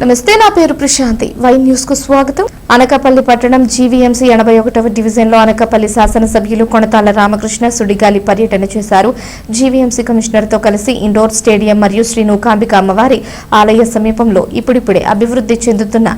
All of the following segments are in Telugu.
నమస్తే నా పేరు ప్రశాంతి. వై న్యూస్కు స్వాగతం. అనకాపల్లి పట్టణం జీవీఎంసీ ఎనభై ఒకటవ డివిజన్లో అనకాపల్లి శాసనసభ్యులు కొణతాల రామకృష్ణ సుడిగాలి పర్యటన చేశారు. జీవీఎంసీ కమిషనర్తో కలిసి ఇండోర్ స్టేడియం మరియు శ్రీ నూకాంబిక అమ్మవారి ఆలయ సమీపంలో ఇప్పుడిప్పుడే అభివృద్ధి చెందుతున్న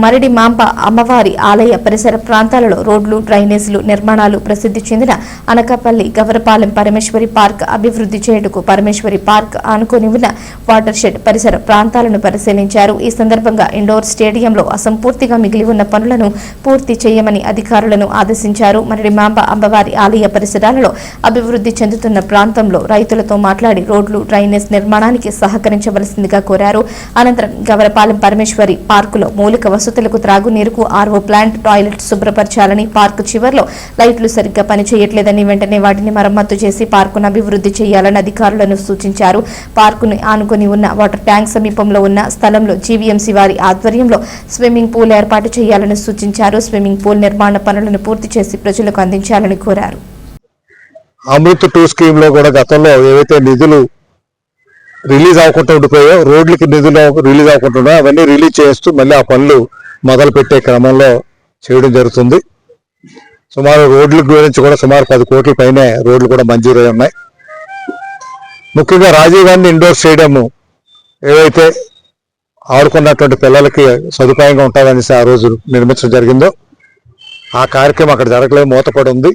మరడి మాంబ అమ్మవారి ఆలయ పరిసర ప్రాంతాలలో రోడ్లు డ్రైనేజీలు నిర్మాణాలు ప్రసిద్ధి చెందిన అనకాపల్లి గవరపాలెం పరమేశ్వరి పార్క్ అభివృద్ధి చేయుటకు పరమేశ్వరి పార్క్ ఆనుకొని ఉన్న వాటర్ షెడ్ పరిసర ప్రాంతాలను పరిశీలించారు. ఈ సందర్భంగా ఇండోర్ స్టేడియంలో అసంపూర్తిగా మిగిలి ఉన్న పనులను పూర్తి చేయమని అధికారులను ఆదేశించారు. మరడి మాంబ అమ్మవారి ఆలయ పరిసరాలలో అభివృద్ధి చెందుతున్న ప్రాంతంలో రైతులతో మాట్లాడి రోడ్లు డ్రైనేజ్ నిర్మాణానికి సహకరించవలసిందిగా కోరారు. అనంతరం గవరపాలెం పరమేశ్వరి పార్కులో మౌలిక వసతులకు త్రాగునీరుకు ఆర్వో ప్లాంట్ టాయిలెట్ శుభ్రపరచాలని పార్కు చివర్లో లైట్లు సరిగ్గా పనిచేయట్లేదని వెంటనే వాటిని మరమ్మతు చేసి పార్కును అభివృద్ధి చేయాలని అధికారులను సూచించారు. పార్కును ఆనుకొని ఉన్న వాటర్ ట్యాంక్ సమీపంలో ఉన్న స్థలంలో జీవీఎంసీ వారి ఆధ్వర్యంలో స్విమ్మింగ్ పూల్ ఏర్పాటు చేయాలని సూచించారు. స్విమ్మింగ్ పూల్ నిర్మాణ పనులను పూర్తి చేసి ప్రజలకు అందించాలని కోరారు. అమృత్ టూ స్కీమ్లో కూడా గతంలో ఏవైతే నిధులు రిలీజ్ అవ్వకుండా ఉండిపోయాయో రోడ్లకి నిధులు రిలీజ్ అవ్వకుండా ఉన్నాయో అవన్నీ రిలీజ్ చేస్తూ మళ్ళీ ఆ పనులు మొదలు పెట్టే క్రమంలో చేయడం జరుగుతుంది. సుమారు రోడ్ల గురించి కూడా సుమారు పది కోట్ల పైనే రోడ్లు కూడా మంజూరై ఉన్నాయి. ముఖ్యంగా రాజీవ్ గాంధీ ఇండోర్ స్టేడియం ఏవైతే ఆడుకున్నటువంటి పిల్లలకి సదుపాయంగా ఉంటుందనేసి ఆ రోజు నిర్మించడం జరిగిందో ఆ కార్యక్రమం అక్కడ జరగలేదు మూతపడి ఉంది.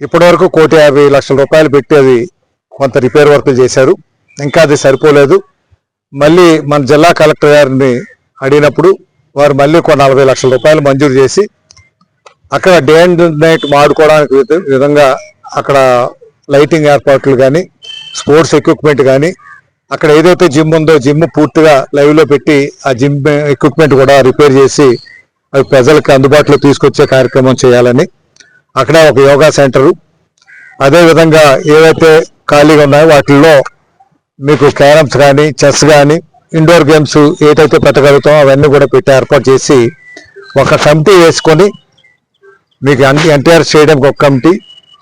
ఇప్పటివరకు కోటి యాభై లక్షల రూపాయలు పెట్టి అది కొంత రిపేర్ వర్క్ చేశారు. ఇంకా అది సరిపోలేదు. మళ్ళీ మన జిల్లా కలెక్టర్ గారిని అడిగినప్పుడు వారు మళ్ళీ ఒక నలభై లక్షల రూపాయలు మంజూరు చేసి అక్కడ డే అండ్ నైట్ మాడుకోవడానికి విధంగా అక్కడ లైటింగ్ ఏర్పాట్లు కానీ స్పోర్ట్స్ ఎక్విప్మెంట్ కానీ అక్కడ ఏదైతే జిమ్ ఉందో జిమ్ పూర్తిగా లైవ్లో పెట్టి ఆ జిమ్ ఎక్విప్మెంట్ కూడా రిపేర్ చేసి అవి ప్రజలకు అందుబాటులో తీసుకొచ్చే కార్యక్రమం చేయాలని అక్కడ ఒక యోగా సెంటరు. అదే విధంగా ఏవైతే ఖాళీగా ఉన్నాయో వాటిల్లో మీకు క్యారమ్స్ కానీ చెస్ కానీ ఇండోర్ గేమ్స్ ఏదైతే పెట్టగలుగుతామో అవన్నీ కూడా పెట్టి ఏర్పాటు చేసి ఒక కమిటీ వేసుకొని మీకు ఎన్టీఆర్ స్టేడియంకి ఒక కమిటీ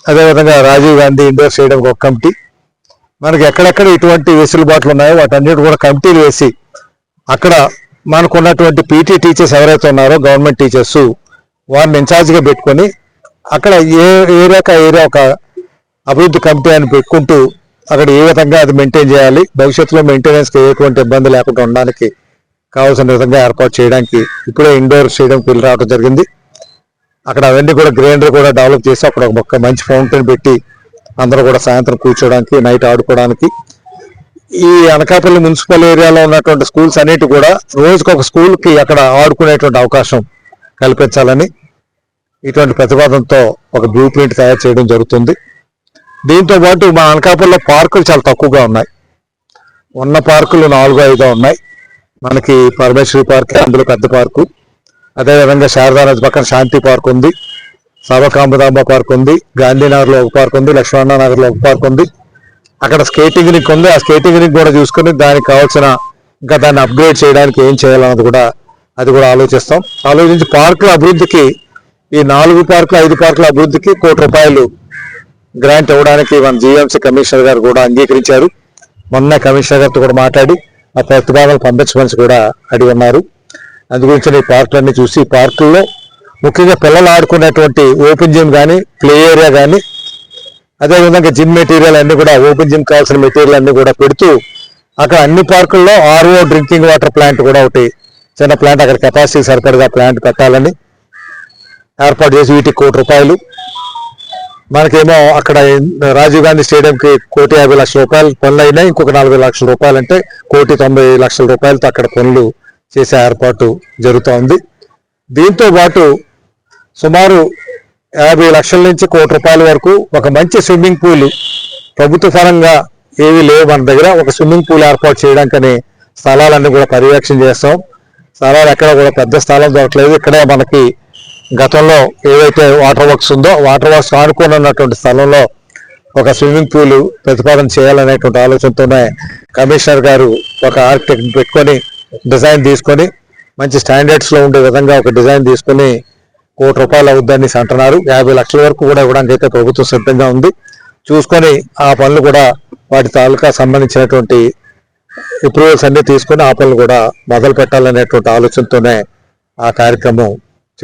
అదేవిధంగా రాజీవ్ గాంధీ ఇండోర్ స్టేడియంకి ఒక కమిటీ. మనకి ఎక్కడెక్కడ ఇటువంటి వెసులుబాట్లు ఉన్నాయో వాటన్నిటి కూడా కమిటీలు వేసి అక్కడ మనకు ఉన్నటువంటి పీటీ టీచర్స్ ఎవరైతే ఉన్నారో గవర్నమెంట్ టీచర్స్ వారిని ఇన్ఛార్జ్గా పెట్టుకొని అక్కడ ఏ ఏరియాక ఏరియా ఒక అభివృద్ధి కమిటీ అని పెట్టుకుంటూ అక్కడ ఏ విధంగా అది మెయింటైన్ చేయాలి? భవిష్యత్తులో మెయింటెనెన్స్కి ఎటువంటి ఇబ్బంది లేకుండా ఉండడానికి కావాల్సిన విధంగా ఏర్పాటు చేయడానికి ఇప్పుడే ఇండోర్ స్టేడియం వెళ్ళి రావడం జరిగింది. అక్కడ అవన్నీ కూడా గ్రైండర్ కూడా డెవలప్ చేసి అక్కడ ఒక మంచి ఫౌంటైన్ పెట్టి అందరూ కూడా సాయంత్రం కూర్చోడానికి నైట్ ఆడుకోవడానికి. ఈ అనకాపల్లి మున్సిపల్ ఏరియాలో ఉన్నటువంటి స్కూల్స్ అన్నిటి కూడా రోజుకు ఒక స్కూల్కి అక్కడ ఆడుకునేటువంటి అవకాశం కల్పించాలని ఇటువంటి ప్రతిపాదనతో ఒక బ్లూ ప్రింట్ తయారు చేయడం జరుగుతుంది. దీంతో పాటు మా అనకాపల్లిలో పార్కులు చాలా తక్కువగా ఉన్నాయి. ఉన్న పార్కులు నాలుగు ఐదు ఉన్నాయి. మనకి పరమేశ్వరి పార్క్ అందులో పెద్ద పార్కు. అదేవిధంగా శారదానది పక్కన శాంతి పార్క్ ఉంది. సర్వకాంబదాంబ పార్క్ ఉంది. గాంధీనగర్లో ఒక పార్క్ ఉంది. లక్ష్మణ నగర్లో ఒక పార్క్ ఉంది. అక్కడ స్కేటింగ్ రింక్ ఉంది. ఆ స్కేటింగ్ రింక్ కూడా చూసుకుని దానికి కావాల్సిన ఇంకా దాన్ని అప్గ్రేడ్ చేయడానికి ఏం చేయాలన్నది కూడా అది కూడా ఆలోచిస్తాం. ఆలోచించి పార్కుల అభివృద్ధికి ఈ నాలుగు పార్కులు ఐదు పార్కుల అభివృద్ధికి కోటి రూపాయలు గ్రాంట్ ఇవ్వడానికి మన జీఎంసీ కమిషనర్ గారు కూడా అంగీకరించారు. మొన్న కమిషనర్ గారితో కూడా మాట్లాడి ఆ ప్రతిపాదనలు పంపించమని కూడా అడిగి ఉన్నారు. అందుగురించి ఈ పార్కులన్నీ చూసి పార్కుల్లో ముఖ్యంగా పిల్లలు ఆడుకునేటువంటి ఓపెన్ జిమ్ కానీ ప్లే ఏరియా కానీ అదేవిధంగా జిమ్ మెటీరియల్ అన్ని కూడా ఓపెన్ జిమ్ కావాల్సిన మెటీరియల్ అన్ని కూడా పెడుతూ అక్కడ అన్ని పార్కుల్లో ఆర్ఓ డ్రింకింగ్ వాటర్ ప్లాంట్ కూడా ఒకటి చిన్న ప్లాంట్ అక్కడ కెపాసిటీ సరిపడగా ప్లాంట్ పెట్టాలని ఏర్పాటు చేసి వీటికి కోటి రూపాయలు మనకేమో అక్కడ రాజీవ్ గాంధీ స్టేడియంకి కోటి యాభై లక్షల రూపాయలు పనులు అయినాయి ఇంకొక నలభై లక్షల రూపాయలు అంటే కోటి తొంభై లక్షల రూపాయలతో అక్కడ పనులు చేసే ఏర్పాటు జరుగుతూ ఉంది దీంతో పాటు సుమారు యాభై లక్షల నుంచి కోటి రూపాయల వరకు ఒక మంచి స్విమ్మింగ్ పూల్ ప్రభుత్వ పరంగా ఏవి లేవు మన దగ్గర. ఒక స్విమ్మింగ్ పూల్ ఏర్పాటు చేయడానికని స్థలాలన్నీ కూడా పర్యవేక్షణ చేస్తాం. స్థలాలు ఎక్కడ కూడా పెద్ద స్థలం దొరకలేదు. ఇక్కడే మనకి గతంలో ఏదైతే వాటర్ వర్క్స్ ఉందో వాటర్ వర్క్స్ ఆనుకొని ఉన్నటువంటి స్థలంలో ఒక స్విమ్మింగ్ పూల్ ప్రతిపాదన చేయాలనేటువంటి ఆలోచనతోనే కమిషనర్ గారు ఒక ఆర్కిటెక్ట్ పెట్టుకొని డిజైన్ తీసుకొని మంచి స్టాండర్డ్స్లో ఉండే విధంగా ఒక డిజైన్ తీసుకొని కోటి రూపాయలు అవుద్దని అంటున్నారు. యాభై లక్షల వరకు కూడా ఇవ్వడానికి అయితే ప్రభుత్వం సిద్ధంగా ఉంది. చూసుకొని ఆ పనులు కూడా వాటి తాలూకా సంబంధించినటువంటి అప్రూవల్స్ అన్ని తీసుకొని ఆ పనులు కూడా మొదలు పెట్టాలనేటువంటి ఆలోచనతోనే ఆ కార్యక్రమం